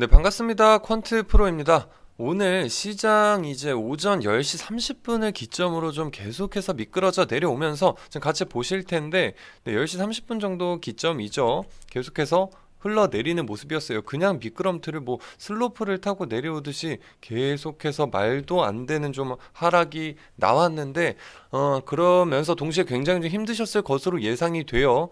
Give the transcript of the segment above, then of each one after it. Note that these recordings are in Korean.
네, 반갑습니다. 퀀트 프로입니다. 오늘 시장 이제 오전 10시 30분을 기점으로 좀 계속해서 미끄러져 내려오면서 지금 같이 보실 텐데, 네, 10시 30분 정도 기점이죠. 계속해서 흘러내리는 모습이었어요. 그냥 미끄럼틀을 뭐 슬로프를 타고 내려오듯이 계속해서 말도 안 되는 좀 하락이 나왔는데, 어, 그러면서 동시에 굉장히 좀 힘드셨을 것으로 예상이 돼요.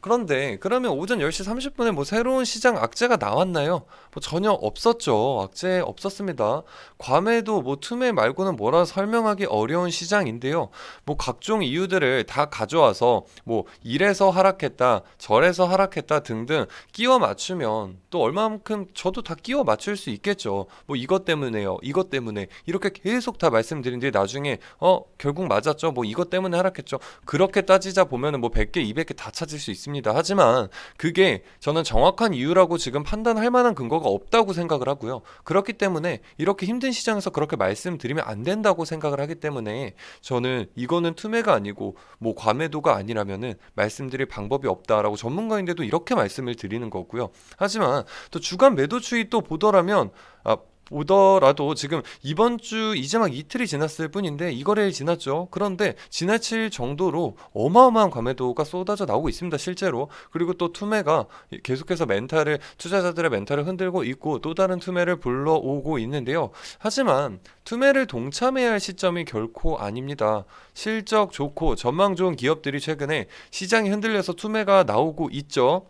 그런데 그러면 오전 10시 30분에 뭐 새로운 시장 악재가 나왔나요? 뭐 전혀 없었죠. 악재 없었습니다. 괌에도 뭐 투매 말고는 뭐라 설명하기 어려운 시장인데요. 뭐 각종 이유들을 다 가져와서 뭐 이래서 하락했다, 저래서 하락했다 등등 끼워 맞추면 또 얼마만큼 저도 다 끼워 맞출 수 있겠죠. 뭐 이것 때문에요. 이것 때문에 이렇게 계속 다 말씀드린 뒤에 나중에 어 결국 맞았죠. 뭐 이것 때문에 하락했죠. 그렇게 따지자 보면은 뭐 100개, 200개 다 찾을 수 있 습니다. 하지만 그게 저는 정확한 이유라고 지금 판단할 만한 근거가 없다고 생각을 하고요. 그렇기 때문에 이렇게 힘든 시장에서 그렇게 말씀드리면 안 된다고 생각을 하기 때문에 저는 이거는 투매가 아니고 뭐 과매도가 아니라면은 말씀드릴 방법이 없다라고 전문가인데도 이렇게 말씀을 드리는 거고요. 하지만 또 주간 매도 추이 또 보더라면 아 보더라도 지금 이번 주 이제 막 이틀이 지났을 뿐인데 이거래일 지났죠. 그런데 지나칠 정도로 어마어마한 과매도가 쏟아져 나오고 있습니다. 실제로. 그리고 또 투매가 계속해서 멘탈을 투자자들의 멘탈을 흔들고 있고 또 다른 투매를 불러오고 있는데요. 하지만 투매를 동참해야 할 시점이 결코 아닙니다. 실적 좋고 전망 좋은 기업들이 최근에 시장이 흔들려서 투매가 나오고 있죠.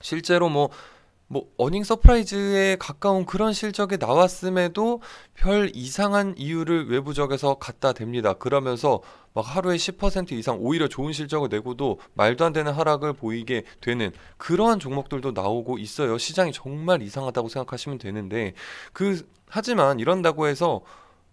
실제로 뭐 뭐 어닝 서프라이즈에 가까운 그런 실적이 나왔음에도 별 이상한 이유를 외부적에서 갖다 댑니다. 그러면서 막 하루에 10% 이상 오히려 좋은 실적을 내고도 말도 안 되는 하락을 보이게 되는 그러한 종목들도 나오고 있어요. 시장이 정말 이상하다고 생각하시면 되는데 그 하지만 이런다고 해서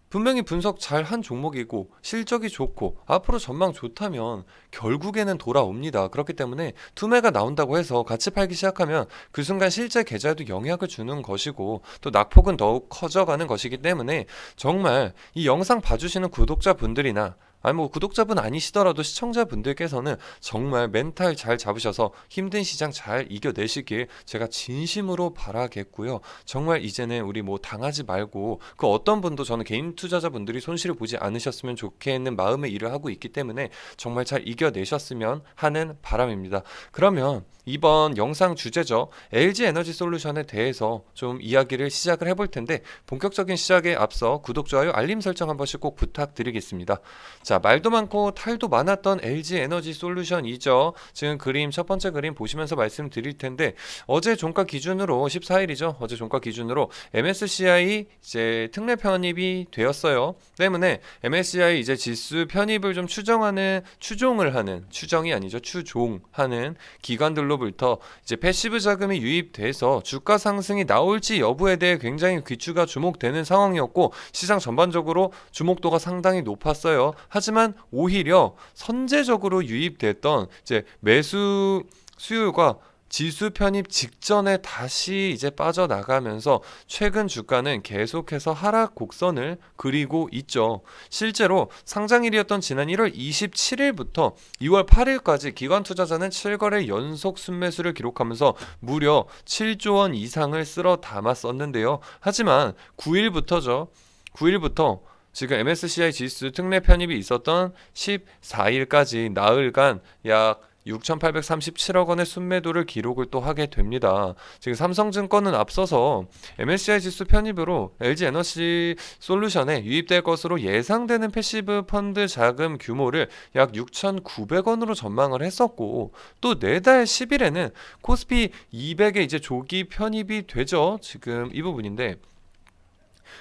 분명히 분석 잘 한 종목이고 실적이 좋고 앞으로 전망 좋다면 결국에는 돌아옵니다. 그렇기 때문에 투매가 나온다고 해서 같이 팔기 시작하면 그 순간 실제 계좌에도 영향을 주는 것이고 또 낙폭은 더욱 커져가는 것이기 때문에 정말 이 영상 봐주시는 구독자분들이나 아니 뭐 구독자분 아니시더라도 시청자분들께서는 정말 멘탈 잘 잡으셔서 힘든 시장 잘 이겨내시길 제가 진심으로 바라겠고요. 정말 이제는 우리 뭐 당하지 말고 그 어떤 분도 저는 개인 투자자분들이 손실을 보지 않으셨으면 좋겠는 마음의 일을 하고 있기 때문에 정말 잘 이겨내셨으면 하는 바람입니다. 그러면 이번 영상 주제죠. LG 에너지 솔루션에 대해서 좀 이야기를 시작을 해볼 텐데 본격적인 시작에 앞서 구독, 좋아요, 알림 설정 한 번씩 꼭 부탁드리겠습니다. 자, 말도 많고 탈도 많았던 LG 에너지 솔루션이죠. 지금 그림 첫 번째 그림 보시면서 말씀드릴 텐데 어제 종가 기준으로 14일이죠. 어제 종가 기준으로 MSCI 이제 특례 편입이 되었어요. 때문에 MSCI 이제 지수 편입을 좀 추정하는 추종을 하는 추정이 아니죠. 추종하는 기관들로 부터 이제 패시브 자금이 유입돼서 주가 상승이 나올지 여부에 대해 굉장히 귀추가 주목되는 상황이었고 시장 전반적으로 주목도가 상당히 높았어요. 하지만 오히려 선제적으로 유입됐던 이제 매수 수요가 지수 편입 직전에 다시 이제 빠져나가면서 최근 주가는 계속해서 하락 곡선을 그리고 있죠. 실제로 상장일이었던 지난 1월 27일부터 2월 8일까지 기관 투자자는 7거래 연속 순매수를 기록하면서 무려 7조 원 이상을 쓸어 담았었는데요. 하지만 9일부터죠. 9일부터 지금 MSCI 지수 특례 편입이 있었던 14일까지 나흘간 약 6,837억 원의 순매도를 기록을 또 하게 됩니다. 지금 삼성증권은 앞서서 MSCI 지수 편입으로 LG 에너지 솔루션에 유입될 것으로 예상되는 패시브 펀드 자금 규모를 약 6,900원으로 전망을 했었고 또 내달 10일에는 코스피 200에 이제 조기 편입이 되죠. 지금 이 부분인데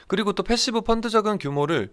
그리고 또 패시브 펀드 자금 규모를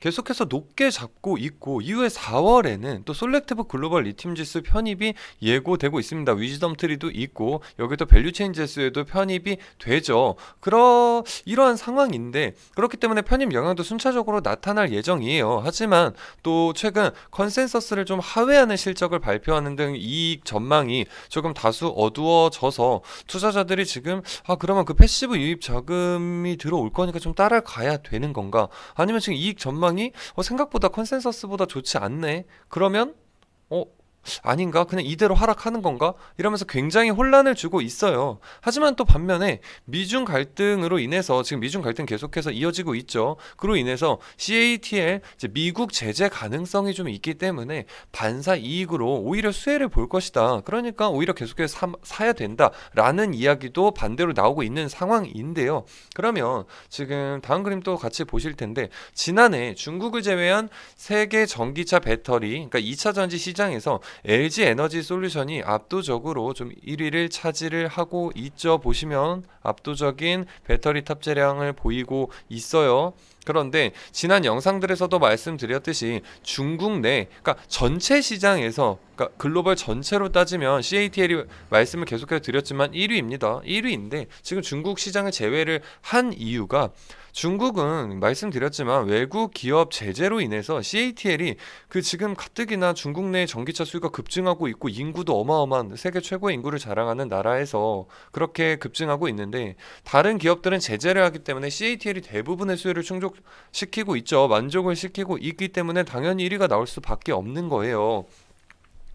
계속해서 높게 잡고 있고 이후에 4월에는 또 솔렉티브 글로벌 리튬 지수 편입이 예고되고 있습니다. 위즈덤 트리도 있고 여기도 밸류 체인 지수에도 편입이 되죠. 그러 이러한 상황인데 그렇기 때문에 편입 영향도 순차적으로 나타날 예정이에요. 하지만 또 최근 컨센서스를 좀 하회하는 실적을 발표하는 등 이익 전망이 조금 다수 어두워져서 투자자들이 지금 아 그러면 그 패시브 유입 자금이 들어올 거니까 좀 따라가야 되는 건가? 아니면 지금 이익 전망 이 어, 생각보다 컨센서스보다 좋지 않네. 그러면 어 아닌가? 그냥 이대로 하락하는 건가? 이러면서 굉장히 혼란을 주고 있어요. 하지만 또 반면에 미중 갈등으로 인해서 지금 미중 갈등 계속해서 이어지고 있죠. 그로 인해서 CATL 미국 제재 가능성이 좀 있기 때문에 반사 이익으로 오히려 수혜를 볼 것이다. 그러니까 오히려 계속해서 사, 사야 된다라는 이야기도 반대로 나오고 있는 상황인데요. 그러면 지금 다음 그림 또 같이 보실 텐데 지난해 중국을 제외한 세계 전기차 배터리 그러니까 2차 전지 시장에서 LG 에너지 솔루션이 압도적으로 좀 1위를 차지를 하고 있죠. 보시면 압도적인 배터리 탑재량을 보이고 있어요. 그런데 지난 영상들에서도 말씀드렸듯이 중국 내 그러니까 전체 시장에서 그러니까 글로벌 전체로 따지면 CATL이 말씀을 계속해서 드렸지만 1위입니다. 1위인데 지금 중국 시장을 제외를 한 이유가 중국은 말씀드렸지만 외국 기업 제재로 인해서 CATL이 그 지금 가뜩이나 중국 내 전기차 수요가 급증하고 있고 인구도 어마어마한 세계 최고의 인구를 자랑하는 나라에서 그렇게 급증하고 있는데 다른 기업들은 제재를 하기 때문에 CATL이 대부분의 수요를 충족시키고 있죠. 만족을 시키고 있기 때문에 당연히 1위가 나올 수밖에 없는 거예요.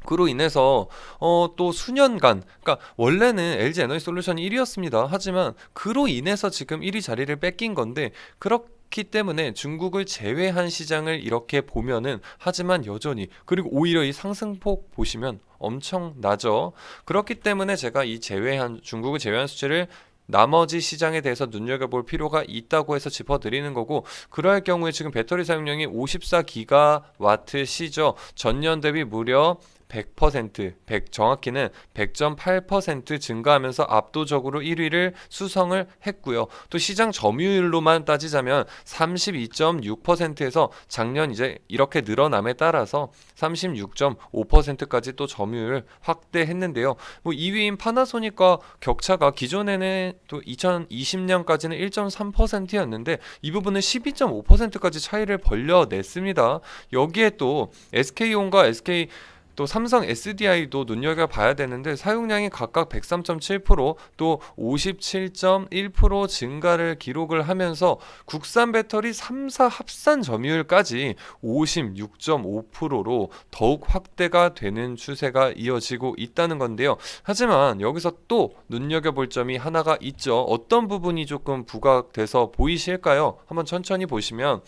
그로 인해서 어 또 수년간 그러니까 원래는 LG 에너지 솔루션이 1위였습니다. 하지만 그로 인해서 지금 1위 자리를 뺏긴 건데 그렇기 때문에 중국을 제외한 시장을 이렇게 보면은 하지만 여전히 그리고 오히려 이 상승폭 보시면 엄청 나죠. 그렇기 때문에 제가 이 제외한 중국을 제외한 수치를 나머지 시장에 대해서 눈여겨볼 필요가 있다고 해서 짚어드리는 거고 그러할 경우에 지금 배터리 사용량이 54기가와트 시죠 전년 대비 무려 100%, 100 정확히는 100.8% 증가하면서 압도적으로 1위를 수성을 했고요. 또 시장 점유율로만 따지자면 32.6%에서 작년 이제 이렇게 늘어남에 따라서 36.5%까지 또 점유율 확대했는데요. 뭐 2위인 파나소닉과 격차가 기존에는 또 2020년까지는 1.3%였는데 이 부분은 12.5%까지 차이를 벌려냈습니다. 여기에 또 SK온과 SK 또 삼성 SDI도 눈여겨봐야 되는데 사용량이 각각 103.7%또 57.1% 증가를 기록을 하면서 국산 배터리 3사 합산 점유율까지 56.5%로 더욱 확대가 되는 추세가 이어지고 있다는 건데요. 하지만 여기서 또 눈여겨볼 점이 하나가 있죠. 어떤 부분이 조금 부각돼서 보이실까요? 한번 천천히 보시면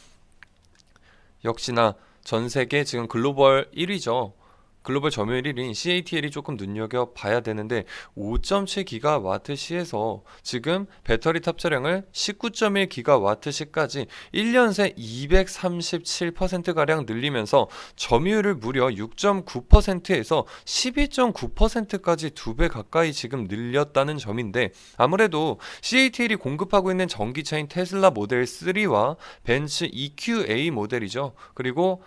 역시나 전 세계 지금 글로벌 1위죠. 글로벌 점유율 1위인 CATL이 조금 눈여겨 봐야 되는데 5.7기가와트 시에서 지금 배터리 탑재량을 19.1기가와트 시까지 1년 새 237%가량 늘리면서 점유율을 무려 6.9%에서 12.9%까지 두 배 가까이 지금 늘렸다는 점인데 아무래도 CATL이 공급하고 있는 전기차인 테슬라 모델 3와 벤츠 EQA 모델이죠. 그리고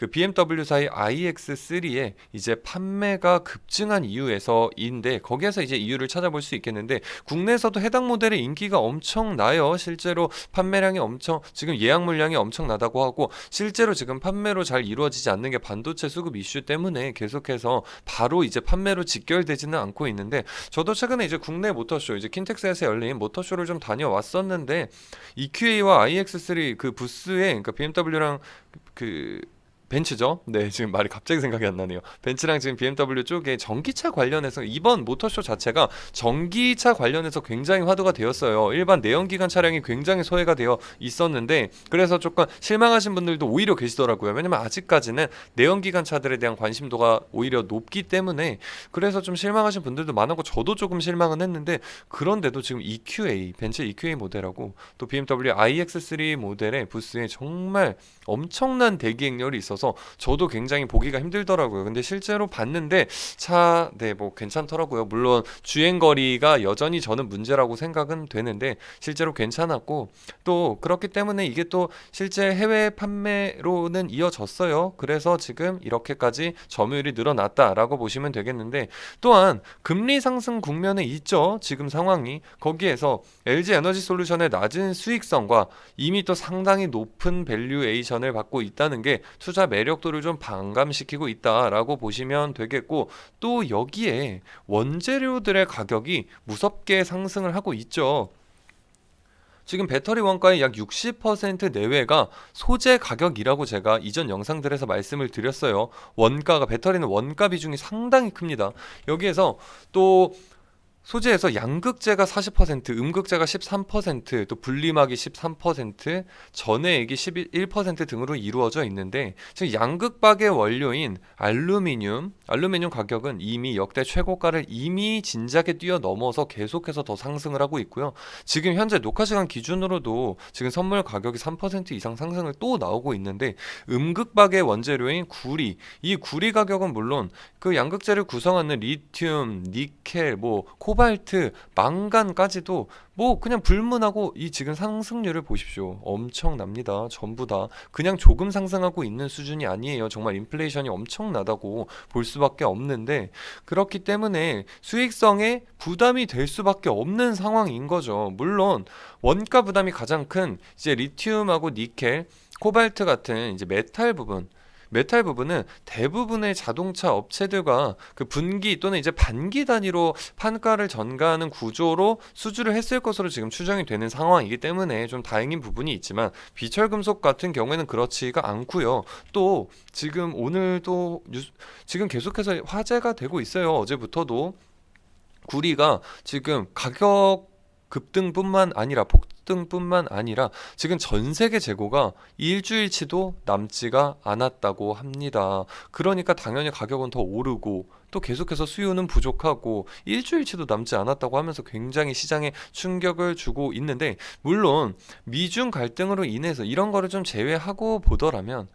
그 BMW사의 iX3의 이제 판매가 급증한 이유에서인데 거기에서 이제 이유를 찾아볼 수 있겠는데 국내에서도 해당 모델의 인기가 엄청나요. 실제로 판매량이 엄청 지금 예약 물량이 엄청나다고 하고 실제로 지금 판매로 잘 이루어지지 않는 게 반도체 수급 이슈 때문에 계속해서 바로 이제 판매로 직결되지는 않고 있는데 저도 최근에 이제 국내 모터쇼 이제 킨텍스에서 열린 모터쇼를 좀 다녀왔었는데 EQA와 iX3 그 부스에 그러니까 BMW랑 그 벤츠죠. 네, 지금 말이 갑자기 생각이 안 나네요. 벤츠랑 지금 BMW 쪽에 전기차 관련해서 이번 모터쇼 자체가 전기차 관련해서 굉장히 화두가 되었어요. 일반 내연기관 차량이 굉장히 소외가 되어 있었는데 그래서 조금 실망하신 분들도 오히려 계시더라고요. 왜냐면 아직까지는 내연기관 차들에 대한 관심도가 오히려 높기 때문에 그래서 좀 실망하신 분들도 많았고 저도 조금 실망은 했는데 그런데도 지금 EQA 벤츠 EQA 모델하고 또 BMW iX3 모델의 부스에 정말 엄청난 대기 행렬이 있어서 저도 굉장히 보기가 힘들더라고요. 근데 실제로 봤는데 차, 네, 뭐 괜찮더라고요. 물론 주행 거리가 여전히 저는 문제라고 생각은 되는데 실제로 괜찮았고 또 그렇기 때문에 이게 또 실제 해외 판매로는 이어졌어요. 그래서 지금 이렇게까지 점유율이 늘어났다라고 보시면 되겠는데 또한 금리 상승 국면에 있죠. 지금 상황이 거기에서 LG 에너지 솔루션의 낮은 수익성과 이미 또 상당히 높은 밸류에이션 지원을 받고 있다는 게 투자 매력도를 좀 반감시키고 있다라고 보시면 되겠고 또 여기에 원재료들의 가격이 무섭게 상승을 하고 있죠. 지금 배터리 원가의 약 60% 내외가 소재 가격이라고 제가 이전 영상들에서 말씀을 드렸어요. 원가가 배터리는 원가 비중이 상당히 큽니다. 여기에서 또 소재에서 양극재가 40%, 음극재가 13%, 또 분리막이 13%, 전해액이 11% 등으로 이루어져 있는데 지금 양극박의 원료인 알루미늄, 알루미늄 가격은 이미 역대 최고가를 이미 진작에 뛰어넘어서 계속해서 더 상승을 하고 있고요. 지금 현재 녹화 시간 기준으로도 지금 선물 가격이 3% 이상 상승을 또 나오고 있는데 음극박의 원재료인 구리, 이 구리 가격은 물론 그 양극재를 구성하는 리튬, 니켈, 뭐 코발트, 망간까지도 뭐 그냥 불문하고 이 지금 상승률을 보십시오. 엄청납니다. 전부 다 그냥 조금 상승하고 있는 수준이 아니에요. 정말 인플레이션이 엄청나다고 볼 수밖에 없는데 그렇기 때문에 수익성에 부담이 될 수밖에 없는 상황인 거죠. 물론 원가 부담이 가장 큰 이제 리튬하고 니켈, 코발트 같은 이제 메탈 부분 메탈 부분은 대부분의 자동차 업체들과 그 분기 또는 이제 반기 단위로 판가를 전가하는 구조로 수주를 했을 것으로 지금 추정이 되는 상황이기 때문에 좀 다행인 부분이 있지만 비철 금속 같은 경우에는 그렇지가 않고요. 또 지금 오늘도 뉴스, 지금 계속해서 화제가 되고 있어요. 어제부터도 구리가 지금 가격 급등뿐만 아니라 폭등뿐만 아니라 지금 전 세계 재고가 일주일치도 남지가 않았다고 합니다. 그러니까 당연히 가격은 더 오르고 또 계속해서 수요는 부족하고 일주일치도 남지 않았다고 하면서 굉장히 시장에 충격을 주고 있는데 물론 미중 갈등으로 인해서 이런 거를 좀 제외하고 보더라면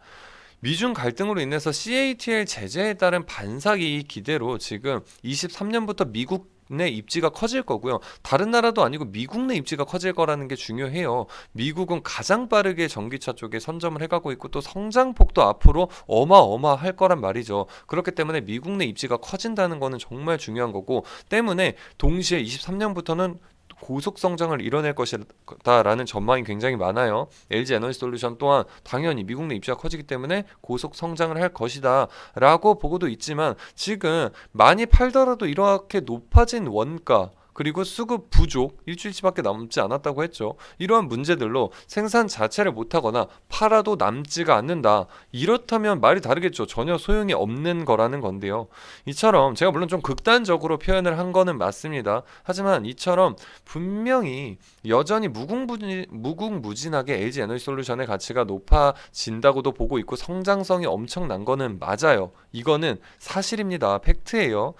미중 갈등으로 인해서 CATL 제재에 따른 반사기 기대로 지금 23년부터 미국 내 입지가 커질 거고요. 다른 나라도 아니고 미국 내 입지가 커질 거라는 게 중요해요. 미국은 가장 빠르게 전기차 쪽에 선점을 해가고 있고 또 성장폭도 앞으로 어마어마할 거란 말이죠. 그렇기 때문에 미국 내 입지가 커진다는 거는 정말 중요한 거고 때문에 동시에 23년부터는 고속 성장을 이뤄낼 것이다라는 전망이 굉장히 많아요. LG 에너지 솔루션 또한 당연히 미국 내 입지가 커지기 때문에 고속 성장을 할 것이다라고 보고도 있지만 지금 많이 팔더라도 이렇게 높아진 원가 그리고 수급 부족 일주일치밖에 남지 않았다고 했죠. 이러한 문제들로 생산 자체를 못하거나 팔아도 남지가 않는다. 이렇다면 말이 다르겠죠. 전혀 소용이 없는 거라는 건데요. 이처럼 제가 물론 좀 극단적으로 표현을 한 거는 맞습니다. 하지만 이처럼 분명히 여전히 무궁무진, 무궁무진하게 LG 에너지 솔루션의 가치가 높아진다고도 보고 있고 성장성이 엄청난 거는 맞아요. 이거는 사실입니다. 팩트예요.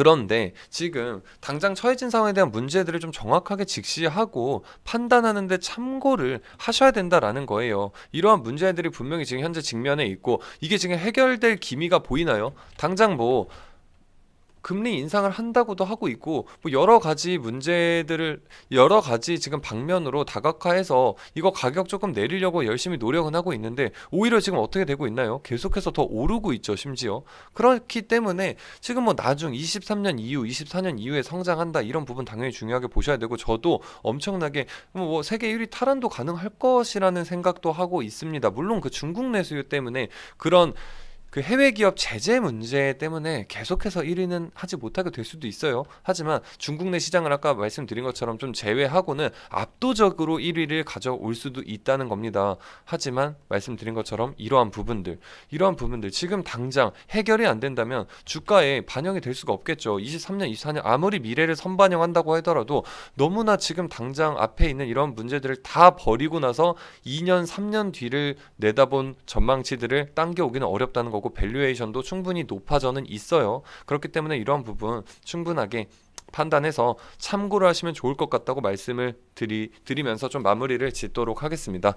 그런데 지금 당장 처해진 상황에 대한 문제들을 좀 정확하게 직시하고 판단하는데 참고를 하셔야 된다라는 거예요. 이러한 문제들이 분명히 지금 현재 직면에 있고 이게 지금 해결될 기미가 보이나요? 당장 뭐 금리 인상을 한다고도 하고 있고 뭐 여러 가지 문제들을 여러 가지 지금 방면으로 다각화해서 이거 가격 조금 내리려고 열심히 노력은 하고 있는데 오히려 지금 어떻게 되고 있나요? 계속해서 더 오르고 있죠, 심지어. 그렇기 때문에 지금 뭐 나중 23년 이후, 24년 이후에 성장한다 이런 부분 당연히 중요하게 보셔야 되고 저도 엄청나게 뭐 세계 1위 탈환도 가능할 것이라는 생각도 하고 있습니다. 물론 그 중국 내수요 때문에 그런 그 해외 기업 제재 문제 때문에 계속해서 1위는 하지 못하게 될 수도 있어요. 하지만 중국 내 시장을 아까 말씀드린 것처럼 좀 제외하고는 압도적으로 1위를 가져올 수도 있다는 겁니다. 하지만 말씀드린 것처럼 이러한 부분들, 이러한 부분들 지금 당장 해결이 안 된다면 주가에 반영이 될 수가 없겠죠. 23년, 24년 아무리 미래를 선반영한다고 하더라도 너무나 지금 당장 앞에 있는 이런 문제들을 다 버리고 나서 2년, 3년 뒤를 내다본 전망치들을 당겨오기는 어렵다는 거. 거고 밸류에이션도 충분히 높아져는 있어요. 그렇기 때문에 이러한 부분 충분하게 판단해서 참고를 하시면 좋을 것 같다고 말씀을 드리, 드리면서 좀 마무리를 짓도록 하겠습니다.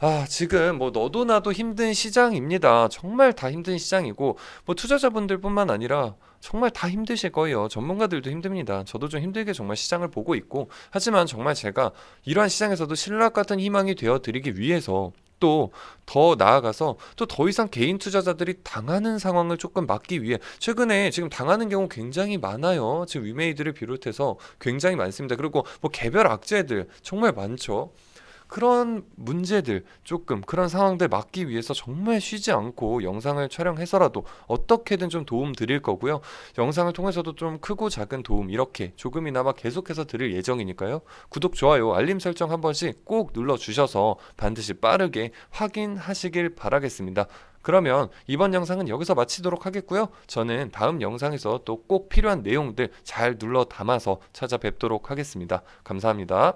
아, 지금 뭐 너도 나도 힘든 시장입니다. 정말 다 힘든 시장이고, 뭐 투자자분들 뿐만 아니라 정말 다 힘드실 거예요. 전문가들도 힘듭니다. 저도 좀 힘들게 정말 시장을 보고 있고, 하지만 정말 제가 이러한 시장에서도 신락 같은 희망이 되어 드리기 위해서 또 더 나아가서 또 더 이상 개인 투자자들이 당하는 상황을 조금 막기 위해 최근에 지금 당하는 경우 굉장히 많아요. 지금 위메이드를 비롯해서 굉장히 많습니다. 그리고 뭐 개별 악재들 정말 많죠. 그런 문제들 조금 그런 상황들 막기 위해서 정말 쉬지 않고 영상을 촬영해서라도 어떻게든 좀 도움 드릴 거고요. 영상을 통해서도 좀 크고 작은 도움 이렇게 조금이나마 계속해서 드릴 예정이니까요. 구독, 좋아요, 알림 설정 한 번씩 꼭 눌러 주셔서 반드시 빠르게 확인하시길 바라겠습니다. 그러면 이번 영상은 여기서 마치도록 하겠고요. 저는 다음 영상에서 또 꼭 필요한 내용들 잘 눌러 담아서 찾아뵙도록 하겠습니다. 감사합니다.